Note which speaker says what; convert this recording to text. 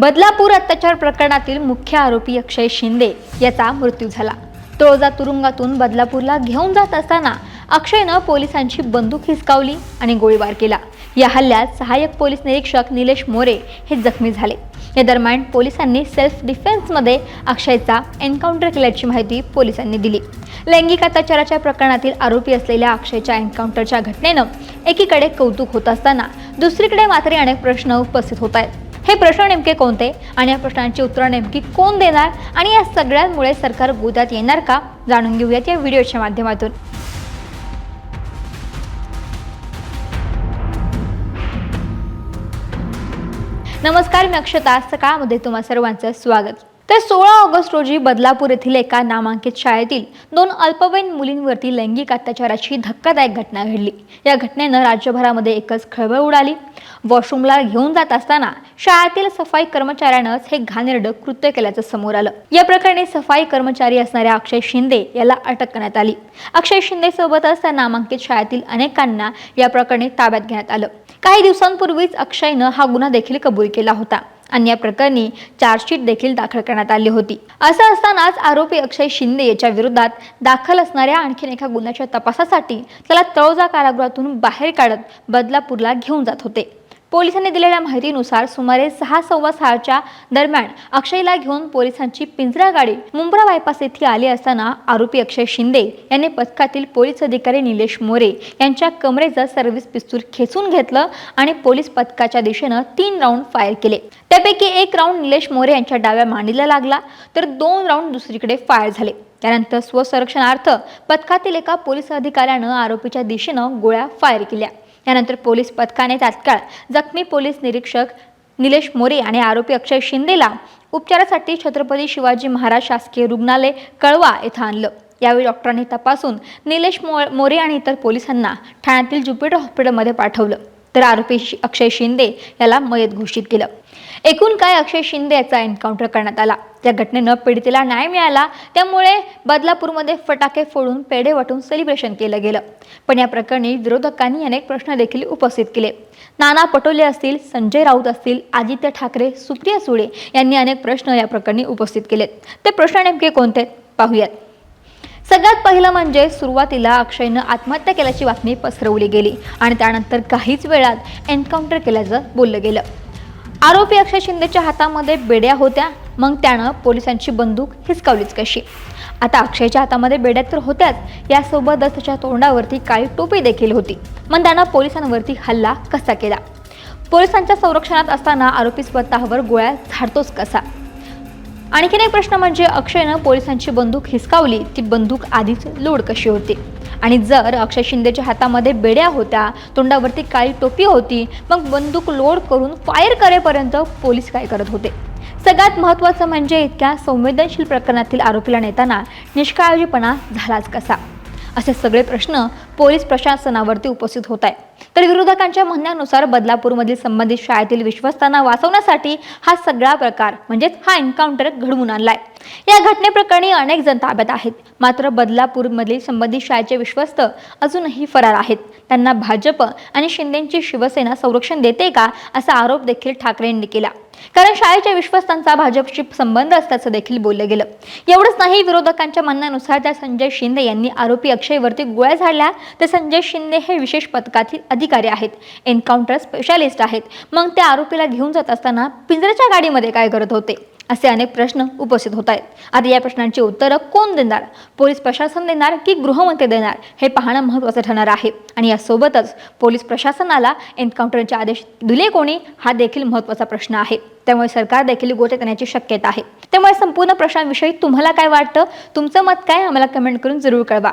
Speaker 1: बदलापूर अत्याचार प्रकरणातील मुख्य आरोपी अक्षय शिंदे याचा मृत्यू झाला. तळोजा तुरुंगातून बदलापूरला घेऊन जात असताना अक्षयनं पोलिसांची बंदूक हिसकावली आणि गोळीबार केला. या हल्ल्यात सहाय्यक पोलीस निरीक्षक निलेश मोरे हे जखमी झाले. या दरम्यान पोलिसांनी सेल्फ डिफेन्समध्ये अक्षयचा एन्काउंटर केल्याची माहिती पोलिसांनी दिली. लैंगिक अत्याचाराच्या प्रकरणातील आरोपी असलेल्या अक्षयच्या एन्काउंटरच्या घटनेनं एकीकडे कौतुक होत असताना दुसरीकडे मात्र अनेक प्रश्न उपस्थित होत आहेत. हे प्रश्न नेमके कोणते? आणि या प्रश्नांची उत्तरं नेमकी कोण देणार? आणि या सगळ्यांमुळे सरकार गोदात येणार का? जाणून घेऊयात या व्हिडिओच्या माध्यमातून. नमस्कार मी अक्षता. सकाळमध्ये तुम्हा सर्वांचं स्वागत. तर सोळा ऑगस्ट रोजी बदलापूर येथील एका नामांकित शाळेतील दोन अल्पवयीन मुलींवरती लैंगिक अत्याचाराची धक्कादायक घटना घडली. या घटनेनं राज्यभरामध्ये एकच खळबळ उडाली. वॉशरूमला घेऊन जात असताना शाळेतील सफाई कर्मचाऱ्यानंच हे घाणेरडं कृत्य केल्याचं समोर आलं. या प्रकरणी सफाई कर्मचारी असणाऱ्या अक्षय शिंदे याला अटक करण्यात आली. अक्षय शिंदे सोबतच त्या नामांकित शाळेतील अनेकांना या प्रकरणी ताब्यात घेण्यात आलं. काही दिवसांपूर्वीच अक्षयनं हा गुन्हा देखील कबूल केला होता. आणि या प्रकरणी चार्जशीट देखील दाखल करण्यात आली होती. असं असतानाच आरोपी अक्षय शिंदे याच्या विरोधात दाखल असणाऱ्या आणखीन एका गुन्ह्याच्या तपासासाठी त्याला तळोजा कारागृहातून बाहेर काढत बदलापूरला घेऊन जात होते. पोलिसांनी दिलेल्या माहितीनुसार सुमारे सहा सव्वा सहाच्या दरम्यान अक्षयला घेऊन पोलिसांची पिंजरा गाडी मुंब्रा बायपास येथे आली असताना आरोपी अक्षय शिंदे यांनी पथकातील पोलीस अधिकारी निलेश मोरे यांच्या कमरेचं सर्व्हिस पिस्तूल खेचून घेतलं आणि पोलीस पथकाच्या दिशेनं तीन राऊंड फायर केले. त्यापैकी एक राऊंड निलेश मोरे यांच्या डाव्या मांडीला लागला तर दोन राऊंड दुसरीकडे फायर झाले. त्यानंतर स्वसंरक्षणार्थ पथकातील एका पोलीस अधिकाऱ्यानं आरोपीच्या दिशेनं गोळ्या फायर केल्या. यानंतर पोलीस पथकाने तात्काळ जखमी पोलीस निरीक्षक निलेश मोरे आणि आरोपी अक्षय शिंदेला उपचारासाठी छत्रपती शिवाजी महाराज शासकीय रुग्णालय कळवा येथे आणलं. यावेळी डॉक्टरांनी तपासून निलेश मो मोरे आणि इतर पोलिसांना ठाण्यातील ज्युपिटर हॉस्पिटलमध्ये पाठवलं. तर आरोपी अक्षय शिंदे याला मयत घोषित केलं. एकूण काय अक्षय शिंदे याचा एन्काउंटर करण्यात आला? त्या घटनेनं पीडितेला न्याय मिळाला त्यामुळे बदलापूरमध्ये फटाके फोडून पेढे वाटून सेलिब्रेशन केलं गेलं. पण या प्रकरणी विरोधकांनी अनेक प्रश्न देखील उपस्थित केले. नाना पटोले असतील संजय राऊत असतील आदित्य ठाकरे सुप्रिया सुळे यांनी अनेक प्रश्न या प्रकरणी उपस्थित केलेत. ते प्रश्न नेमके कोणते? पाहूयात. सगळ्यात पहिलं म्हणजे सुरुवातीला अक्षयनं आत्महत्या केल्याची बातमी पसरवली गेली आणि त्यानंतर काहीच वेळात एन्काउंटर केल्याचं बोललं गेलं. आरोपी अक्षय शिंदेच्या हातामध्ये बेड्या होत्या मग त्यानं पोलिसांची बंदूक हिसकावलीच कशी. आता अक्षयच्या हातामध्ये बेड्या तर होत्याच यासोबतच त्याच्या तोंडावरती काळी टोपी देखील होती. मग त्यानं पोलिसांवरती हल्ला कसा केला? पोलिसांच्या संरक्षणात असताना आरोपी स्वतःवर गोळ्या झाडतोच कसा? आणखीन एक प्रश्न म्हणजे अक्षयनं पोलिसांची बंदूक हिसकावली. ती बंदूक आधीच लोड कशी होती? आणि जर अक्षय शिंदेच्या हातामध्ये बेड्या होत्या तोंडावरती काळी टोपी होती मग बंदूक लोड करून फायर करेपर्यंत पोलीस काय करत होते? सगळ्यात महत्त्वाचं म्हणजे इतक्या संवेदनशील प्रकरणातील आरोपीला नेताना निष्काळजीपणा झालाच कसा? असे सगळे प्रश्न पोलीस प्रशासनावरती उपस्थित होत आहे. तर विरोधकांच्या म्हणण्यानुसार बदलापूरमधील संबंधित शाळेतील विश्वस्तांना वाचवण्यासाठी हा सगळा प्रकार म्हणजेच हा एन्काउंटर घडवून आणलाय. या घटनेप्रकरणी अनेक जण ताब्यात आहेत. मात्र बदलापूरमधील संबंधित शाळेचे विश्वस्त अजूनही फरार आहेत. त्यांना भाजप आणि शिंदेची शिवसेना संरक्षण देते का असा आरोप देखील ठाकरेंनी केला. कारण शाळेच्या विश्वस्तांचा भाजपशी संबंध असल्याचं देखील बोललं गेलं. एवढंच नाही विरोधकांच्या म्हणण्यानुसार त्या संजय शिंदे यांनी आरोपी अक्षयवरती गोळ्या झाडल्या तर संजय शिंदे हे विशेष पथकातील अधिकारी आहेत. एन्काउंटर स्पेशालिस्ट आहेत. मग ते आरोपीला घेऊन जात असताना पिंजऱ्याच्या गाडीमध्ये काय करत होते? असे अनेक प्रश्न उपस्थित होत आहेत. आता या प्रश्नांची उत्तरं कोण देणार? पोलीस प्रशासन देणार की गृहमंत्री देणार? हे पाहणं महत्त्वाचं ठरणार आहे. आणि यासोबतच पोलीस प्रशासनाला एन्काउंटरचे आदेश दिले कोणी? हा देखील महत्त्वाचा प्रश्न आहे. त्यामुळे सरकार देखील गोष्ट येण्याची शक्यता आहे. त्यामुळे संपूर्ण प्रश्नांविषयी तुम्हाला काय वाटतं? तुमचं मत काय? आम्हाला कमेंट करून जरूर कळवा.